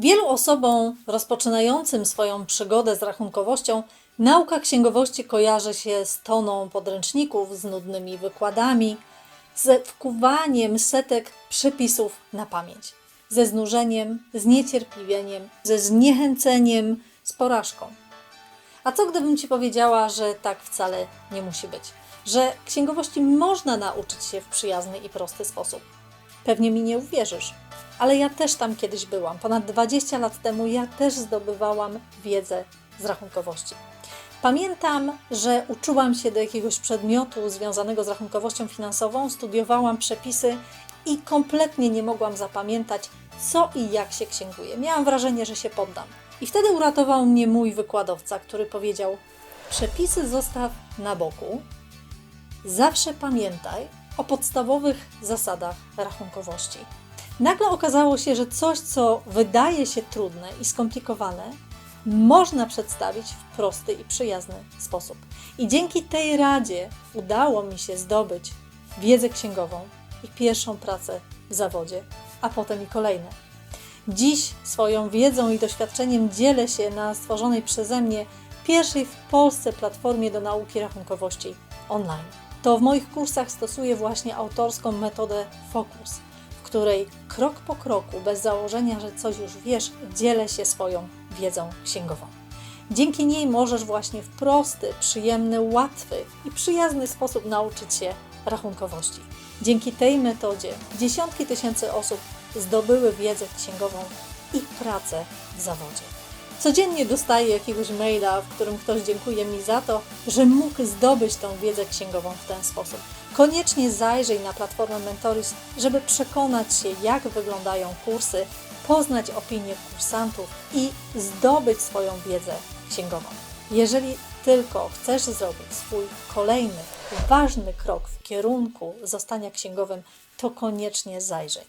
Wielu osobom rozpoczynającym swoją przygodę z rachunkowością nauka księgowości kojarzy się z toną podręczników, z nudnymi wykładami, z wkuwaniem setek przepisów na pamięć, ze znużeniem, z niecierpliwieniem, ze zniechęceniem, z porażką. A co gdybym Ci powiedziała, że tak wcale nie musi być? Że księgowości można nauczyć się w przyjazny i prosty sposób. Pewnie mi nie uwierzysz, ale ja też tam kiedyś byłam. Ponad 20 lat temu ja też zdobywałam wiedzę z rachunkowości. Pamiętam, że uczyłam się do jakiegoś przedmiotu związanego z rachunkowością finansową, studiowałam przepisy i kompletnie nie mogłam zapamiętać, co i jak się księguje. Miałam wrażenie, że się poddam. I wtedy uratował mnie mój wykładowca, który powiedział: Przepisy zostaw na boku, zawsze pamiętaj o podstawowych zasadach rachunkowości. Nagle okazało się, że coś, co wydaje się trudne i skomplikowane, można przedstawić w prosty i przyjazny sposób. I dzięki tej radzie udało mi się zdobyć wiedzę księgową i pierwszą pracę w zawodzie, a potem i kolejne. Dziś swoją wiedzą i doświadczeniem dzielę się na stworzonej przeze mnie pierwszej w Polsce platformie do nauki rachunkowości online. To w moich kursach stosuję właśnie autorską metodę Focus, w której krok po kroku, bez założenia, że coś już wiesz, dzielę się swoją wiedzą księgową. Dzięki niej możesz właśnie w prosty, przyjemny, łatwy i przyjazny sposób nauczyć się rachunkowości. Dzięki tej metodzie dziesiątki tysięcy osób zdobyły wiedzę księgową i pracę w zawodzie. Codziennie dostaję jakiegoś maila, w którym ktoś dziękuje mi za to, że mógł zdobyć tą wiedzę księgową w ten sposób. Koniecznie zajrzyj na platformę Mentoris, żeby przekonać się, jak wyglądają kursy, poznać opinie kursantów i zdobyć swoją wiedzę księgową. Jeżeli tylko chcesz zrobić swój kolejny, ważny krok w kierunku zostania księgowym, to koniecznie zajrzyj.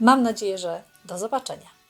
Mam nadzieję, że do zobaczenia.